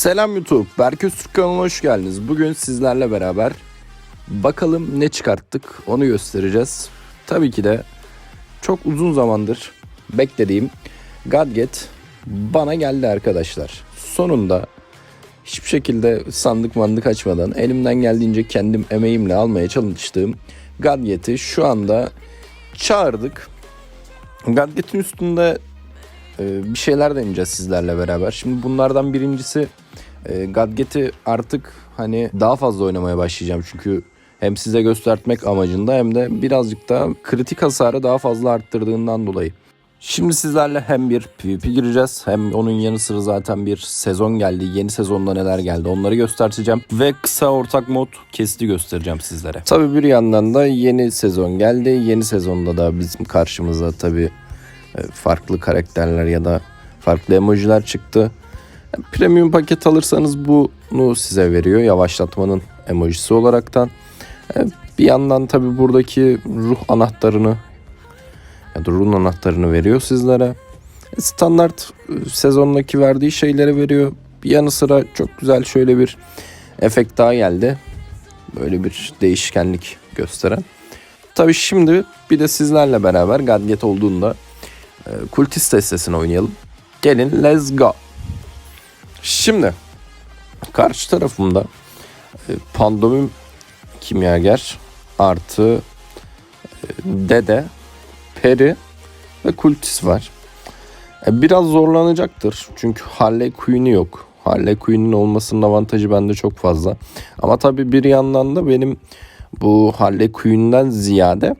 Selam YouTube. Berköz Türk kanalına hoş geldiniz. Bugün sizlerle beraber bakalım ne çıkarttık onu göstereceğiz. Tabii ki de çok uzun zamandır beklediğim Gadget bana geldi arkadaşlar. Sonunda hiçbir şekilde sandık mandık açmadan elimden geldiğince kendim emeğimle almaya çalıştığım Gadget'i şu anda çağırdık. Gadget'in üstünde e, bir şeyler deneyeceğiz sizlerle beraber. Şimdi bunlardan birincisi e, Gadget'i artık hani daha fazla oynamaya başlayacağım. Çünkü hem size göstermek amacında hem de birazcık da kritik hasarı daha fazla arttırdığından dolayı. Şimdi sizlerle hem bir PvP gireceğiz hem onun yanı sıra zaten bir sezon geldi. Yeni sezonda neler geldi onları göstereceğim. Ve kısa ortak mod kesti göstereceğim sizlere. Tabii bir yandan da yeni sezon geldi. Yeni sezonda da bizim karşımıza tabii e, farklı karakterler ya da farklı emojiler çıktı. Premium paket alırsanız bunu size veriyor yavaşlatmanın emojisi olaraktan. E, Bir yandan tabi buradaki ruh anahtarını ya da ruh anahtarını veriyor sizlere. E, Standart e, sezondaki verdiği şeyleri veriyor. Bir yanı sıra çok güzel şöyle bir efekt daha geldi. Böyle bir değişkenlik gösteren. Tabi şimdi bir de sizlerle beraber Gadget olduğunda Kultist destesini oynayalım. Gelin let's go. Şimdi karşı tarafımda e, Pandomim kimyager artı e, Dede, Peri ve Kultist var. E, biraz zorlanacaktır çünkü Harley Quinn'i yok. Harley Quinn'in olmasının avantajı bende çok fazla. Ama tabii bir yandan da benim bu Harley Quinn'den ziyade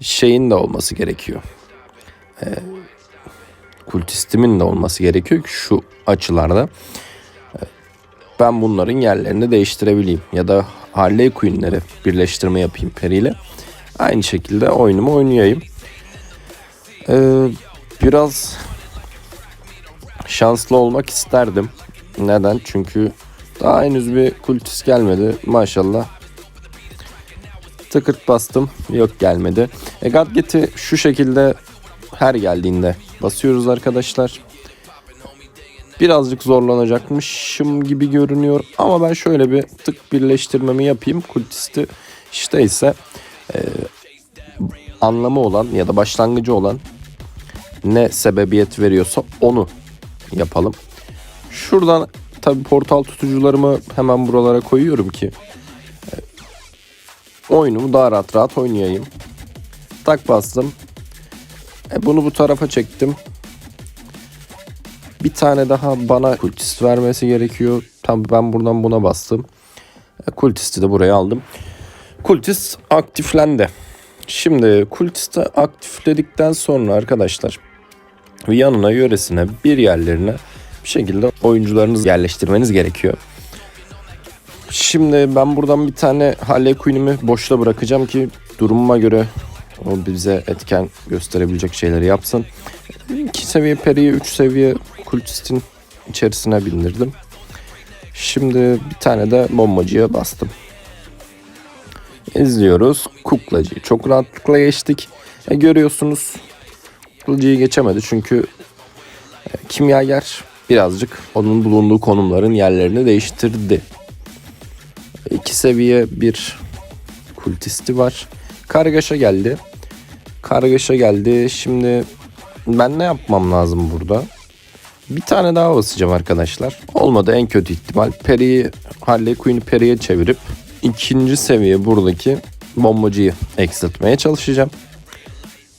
şeyin de olması gerekiyor kultistimin de olması gerekiyor ki şu açılarda e, ben bunların yerlerini değiştirebileyim ya da Harley Quinn'leri birleştirme yapayım periyle. Aynı şekilde oyunumu oynayayım. Ee, biraz şanslı olmak isterdim. Neden? Çünkü daha henüz bir kultist gelmedi. Maşallah. Tıkırt bastım. Yok gelmedi. E, Gadget'i şu şekilde her geldiğinde basıyoruz arkadaşlar. Birazcık zorlanacakmışım gibi görünüyor ama ben şöyle bir tık birleştirmemi yapayım. Kultisti işte ise e, anlamı olan ya da başlangıcı olan ne sebebiyet veriyorsa onu yapalım. Şuradan tabi portal tutucularımı hemen buralara koyuyorum ki e, oyunumu daha rahat rahat oynayayım. Tak bastım. E, bunu bu tarafa çektim. Bir tane daha bana kultist vermesi gerekiyor. Tam ben buradan buna bastım. E, kultisti de buraya aldım. Kultist aktiflendi. Şimdi kultisti aktifledikten sonra arkadaşlar yanına yöresine bir yerlerine bir şekilde oyuncularınızı yerleştirmeniz gerekiyor. Şimdi ben buradan bir tane Harley Quinn'imi boşta bırakacağım ki durumuma göre o bize etken gösterebilecek şeyleri yapsın. 2 seviye periyi 3 seviye kultistin içerisine bindirdim. Şimdi bir tane de bombacıya bastım. İzliyoruz. Kuklacıyı çok rahatlıkla geçtik. E, görüyorsunuz kuklacıyı geçemedi çünkü e, kimyager birazcık onun bulunduğu konumların yerlerini değiştirdi. İki seviye bir kultisti var. Kargaşa geldi. Kargaşa geldi. Şimdi ben ne yapmam lazım burada? Bir tane daha basacağım arkadaşlar. Olmadı en kötü ihtimal. Peri'yi Harley Quinn'i Peri'ye çevirip ikinci seviye buradaki bombacıyı eksiltmeye çalışacağım.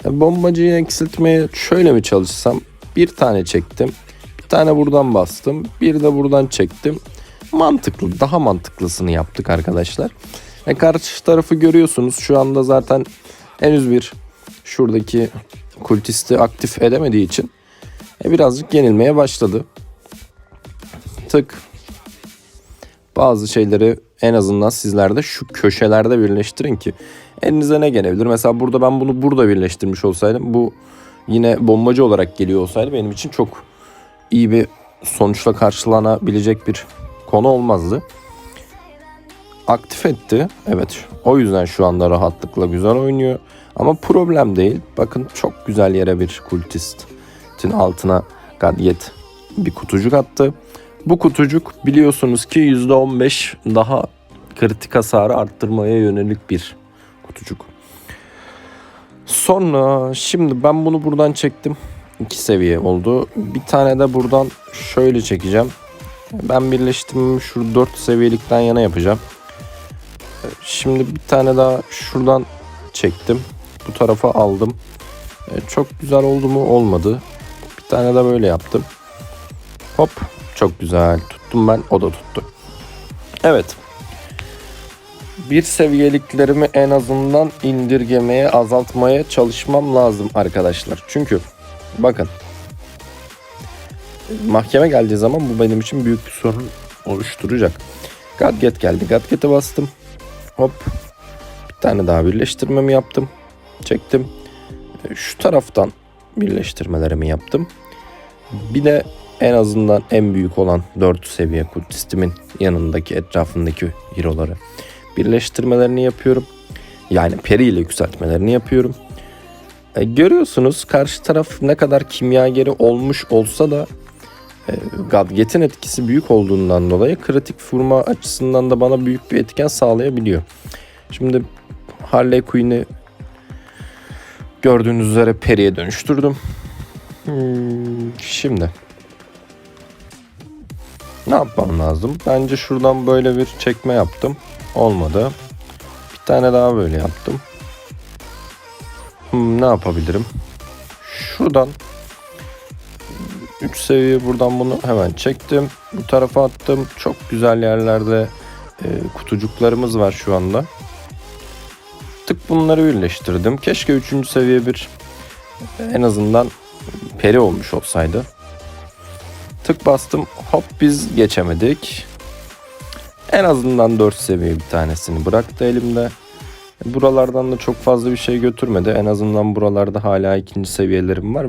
Bombacıyı eksiltmeye şöyle mi çalışsam? Bir tane çektim. Bir tane buradan bastım. Bir de buradan çektim. Mantıklı. Daha mantıklısını yaptık arkadaşlar. E karşı tarafı görüyorsunuz. Şu anda zaten henüz bir şuradaki kultisti aktif edemediği için e, birazcık yenilmeye başladı. Tık. Bazı şeyleri en azından sizlerde şu köşelerde birleştirin ki elinize ne gelebilir? Mesela burada ben bunu burada birleştirmiş olsaydım bu yine bombacı olarak geliyor olsaydı benim için çok iyi bir sonuçla karşılanabilecek bir konu olmazdı aktif etti. Evet o yüzden şu anda rahatlıkla güzel oynuyor. Ama problem değil. Bakın çok güzel yere bir kultistin altına gadget bir kutucuk attı. Bu kutucuk biliyorsunuz ki %15 daha kritik hasarı arttırmaya yönelik bir kutucuk. Sonra şimdi ben bunu buradan çektim. İki seviye oldu. Bir tane de buradan şöyle çekeceğim. Ben birleştirmemi şu 4 seviyelikten yana yapacağım. Şimdi bir tane daha şuradan çektim. Bu tarafa aldım. E, Çok güzel oldu mu? Olmadı. Bir tane de böyle yaptım. Hop. Çok güzel. Tuttum ben. O da tuttu. Evet. Bir seviyeliklerimi en azından indirgemeye, azaltmaya çalışmam lazım arkadaşlar. Çünkü bakın mahkeme geldiği zaman bu benim için büyük bir sorun oluşturacak. Gadget geldi. Gadget'e bastım. Hop. Bir tane daha birleştirmemi yaptım. Çektim. E, Şu taraftan birleştirmelerimi yaptım. Bir de en azından en büyük olan 4 seviye kultistimin yanındaki etrafındaki hero'ları birleştirmelerini yapıyorum. Yani peri ile yükseltmelerini yapıyorum. E, görüyorsunuz karşı taraf ne kadar kimyageri olmuş olsa da e, Gadget'in etkisi büyük olduğundan dolayı kritik vurma açısından da bana büyük bir etken sağlayabiliyor. Şimdi Harley Quinn'i gördüğünüz üzere periye dönüştürdüm. Hmm, şimdi ne yapmam lazım? Bence şuradan böyle bir çekme yaptım. Olmadı. Bir tane daha böyle yaptım. Hmm, ne yapabilirim? Şuradan 3 seviye buradan bunu hemen çektim. Bu tarafa attım. Çok güzel yerlerde e, kutucuklarımız var şu anda. Tık bunları birleştirdim. Keşke 3. seviye bir en azından peri olmuş olsaydı. Tık bastım. Hop biz geçemedik. En azından 4 seviye bir tanesini bıraktı elimde. Buralardan da çok fazla bir şey götürmedi. En azından buralarda hala ikinci seviyelerim var.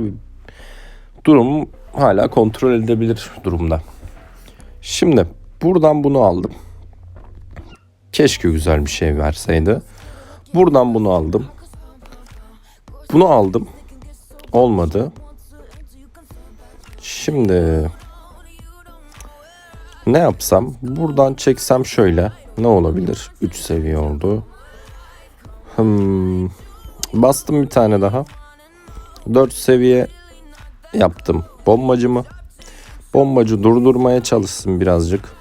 Durum hala kontrol edilebilir durumda. Şimdi buradan bunu aldım. Keşke güzel bir şey verseydi. Buradan bunu aldım. Bunu aldım. Olmadı. Şimdi ne yapsam? Buradan çeksem şöyle. Ne olabilir? 3 seviye oldu. Hmm. Bastım bir tane daha. 4 seviye yaptım. Bombacımı. Bombacı durdurmaya çalışsın birazcık.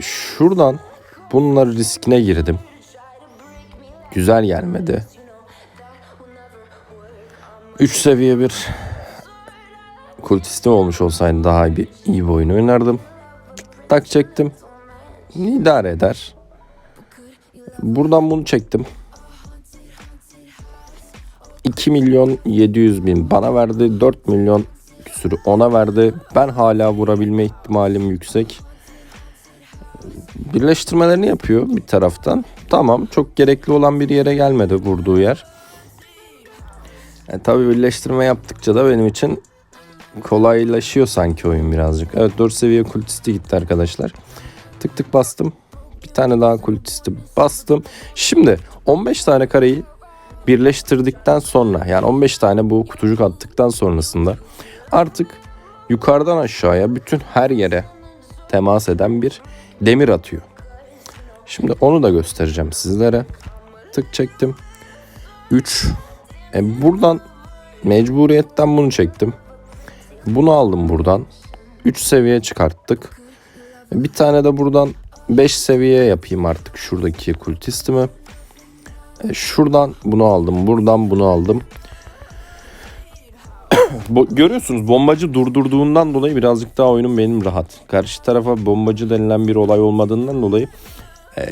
Şuradan bunlar riskine girdim. Güzel gelmedi. 3 seviye bir kultistim olmuş olsaydı daha bir iyi bir oyun oynardım. Tak çektim. İdare eder. Buradan bunu çektim. 2 milyon 700 bin bana verdi. 4 milyon küsürü ona verdi. Ben hala vurabilme ihtimalim yüksek. Birleştirmelerini yapıyor bir taraftan. Tamam çok gerekli olan bir yere gelmedi vurduğu yer. E, tabii birleştirme yaptıkça da benim için kolaylaşıyor sanki oyun birazcık. Evet 4 seviye kultisti gitti arkadaşlar. Tık tık bastım. Bir tane daha kultisti bastım. Şimdi 15 tane kareyi birleştirdikten sonra yani 15 tane bu kutucuk attıktan sonrasında artık yukarıdan aşağıya bütün her yere temas eden bir demir atıyor. Şimdi onu da göstereceğim sizlere. Tık çektim. 3. E buradan mecburiyetten bunu çektim. Bunu aldım buradan. 3 seviye çıkarttık. Bir tane de buradan 5 seviye yapayım artık şuradaki kultistimi. E, Şuradan bunu aldım. Buradan bunu aldım. Bo- Görüyorsunuz bombacı durdurduğundan dolayı birazcık daha oyunum benim rahat. Karşı tarafa bombacı denilen bir olay olmadığından dolayı e,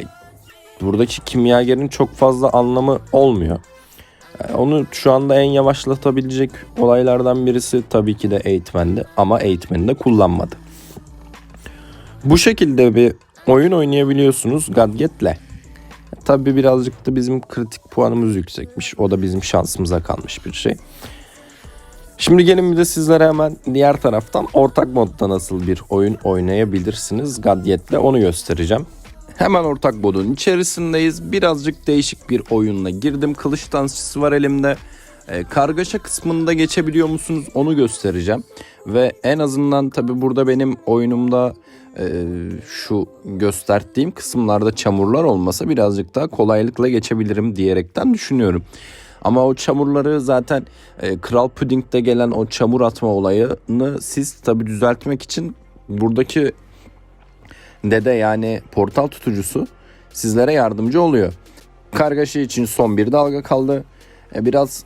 buradaki kimyagerin çok fazla anlamı olmuyor. E, onu şu anda en yavaşlatabilecek olaylardan birisi tabii ki de eğitmendi ama eğitmeni de kullanmadı. Bu şekilde bir oyun oynayabiliyorsunuz Gadget'le. Tabii birazcık da bizim kritik puanımız yüksekmiş. O da bizim şansımıza kalmış bir şey. Şimdi gelin bir de sizlere hemen diğer taraftan ortak modda nasıl bir oyun oynayabilirsiniz Gadget'le onu göstereceğim. Hemen ortak modun içerisindeyiz. Birazcık değişik bir oyunla girdim. Kılıç dansçısı var elimde. E, kargaşa kısmında geçebiliyor musunuz onu göstereceğim. Ve en azından tabi burada benim oyunumda e, şu gösterdiğim kısımlarda çamurlar olmasa birazcık daha kolaylıkla geçebilirim diyerekten düşünüyorum. Ama o çamurları zaten e, Kral Puding'de gelen o çamur atma olayını siz tabi düzeltmek için buradaki dede yani portal tutucusu sizlere yardımcı oluyor. Kargaşa için son bir dalga kaldı. E, biraz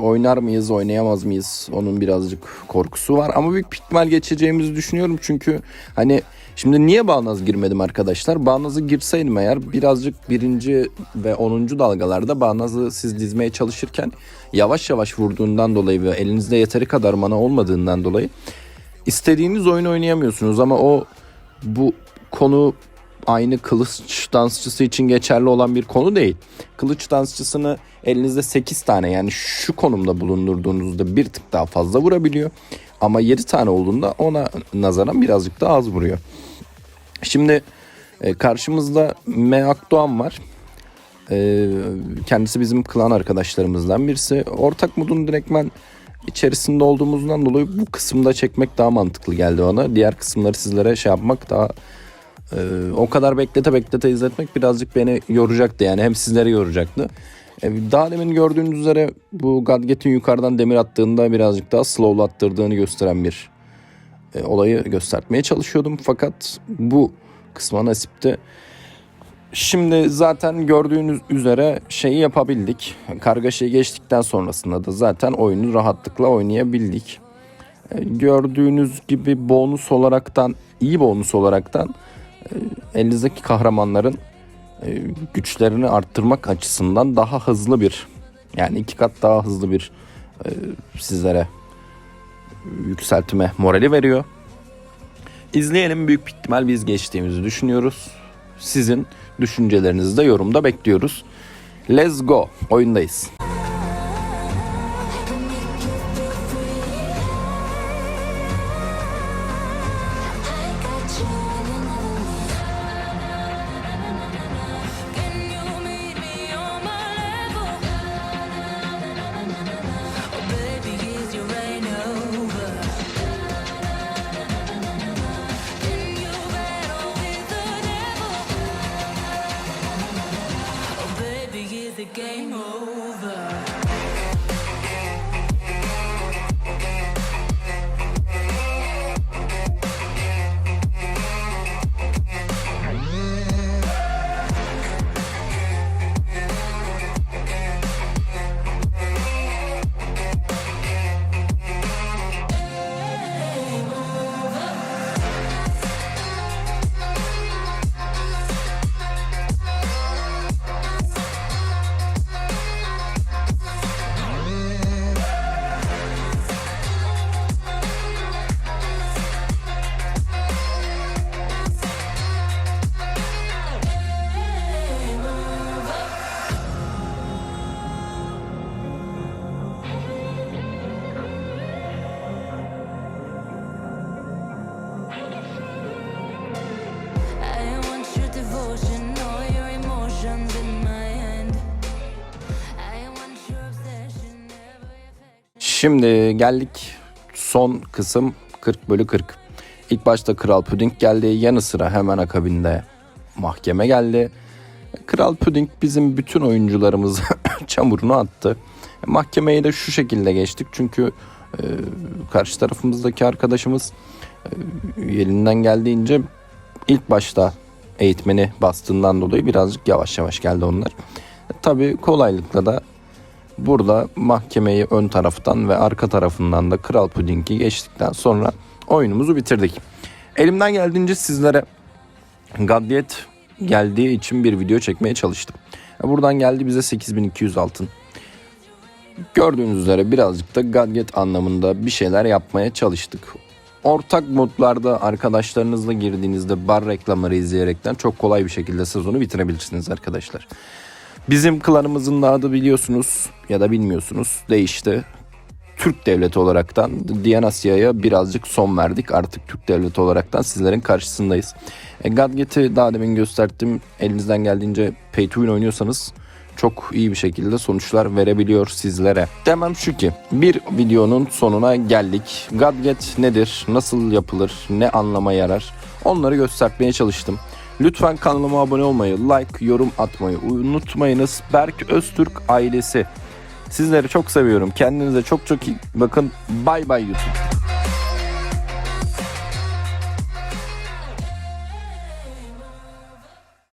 oynar mıyız oynayamaz mıyız? Onun birazcık korkusu var. Ama büyük ihtimal geçeceğimizi düşünüyorum. Çünkü hani şimdi niye Bağnaz girmedim arkadaşlar? Bağnaz'ı girseydim eğer birazcık birinci ve onuncu dalgalarda Bağnaz'ı siz dizmeye çalışırken yavaş yavaş vurduğundan dolayı ve elinizde yeteri kadar mana olmadığından dolayı istediğiniz oyunu oynayamıyorsunuz. Ama o bu konu aynı kılıç dansçısı için geçerli olan bir konu değil. Kılıç dansçısını elinizde 8 tane yani şu konumda bulundurduğunuzda bir tık daha fazla vurabiliyor. Ama 7 tane olduğunda ona nazaran birazcık daha az vuruyor. Şimdi e, karşımızda M. Akdoğan var. E, kendisi bizim klan arkadaşlarımızdan birisi. Ortak modun direktmen içerisinde olduğumuzdan dolayı bu kısımda çekmek daha mantıklı geldi bana. Diğer kısımları sizlere şey yapmak daha ee, o kadar beklete beklete izletmek birazcık beni yoracaktı yani hem sizleri yoracaktı. Ee, daha demin gördüğünüz üzere bu Gadget'in yukarıdan demir attığında birazcık daha slowlattırdığını gösteren bir e, olayı göstermeye çalışıyordum. Fakat bu kısma nasipti. Şimdi zaten gördüğünüz üzere şeyi yapabildik. Kargaşayı geçtikten sonrasında da zaten oyunu rahatlıkla oynayabildik. Ee, gördüğünüz gibi bonus olaraktan iyi bonus olaraktan elinizdeki kahramanların e, güçlerini arttırmak açısından daha hızlı bir yani iki kat daha hızlı bir e, sizlere yükseltme morali veriyor. İzleyelim büyük ihtimal biz geçtiğimizi düşünüyoruz. Sizin düşüncelerinizi de yorumda bekliyoruz. Let's go. Oyundayız. Şimdi geldik son kısım 40 bölü 40. İlk başta Kral Puding geldi. Yanı sıra hemen akabinde mahkeme geldi. Kral Puding bizim bütün oyuncularımız çamurunu attı. Mahkemeyi de şu şekilde geçtik. Çünkü e, karşı tarafımızdaki arkadaşımız e, elinden geldiğince ilk başta eğitmeni bastığından dolayı birazcık yavaş yavaş geldi onlar. Tabii kolaylıkla da Burada mahkemeyi ön taraftan ve arka tarafından da Kral Puding'i geçtikten sonra oyunumuzu bitirdik. Elimden geldiğince sizlere Gaddiyet geldiği için bir video çekmeye çalıştım. Buradan geldi bize 8200 altın. Gördüğünüz üzere birazcık da gadget anlamında bir şeyler yapmaya çalıştık. Ortak modlarda arkadaşlarınızla girdiğinizde bar reklamları izleyerekten çok kolay bir şekilde sezonu bitirebilirsiniz arkadaşlar. Bizim klanımızın adı biliyorsunuz ya da bilmiyorsunuz değişti. Türk devleti olaraktan Dianasya'ya birazcık son verdik. Artık Türk devleti olaraktan sizlerin karşısındayız. E, Gadget'i daha demin gösterdim. Elinizden geldiğince pay to win oynuyorsanız çok iyi bir şekilde sonuçlar verebiliyor sizlere. Demem şu ki bir videonun sonuna geldik. Gadget nedir? Nasıl yapılır? Ne anlama yarar? Onları göstermeye çalıştım. Lütfen kanalıma abone olmayı, like, yorum atmayı unutmayınız. Berk Öztürk ailesi. Sizleri çok seviyorum. Kendinize çok çok iyi bakın. Bay bay YouTube.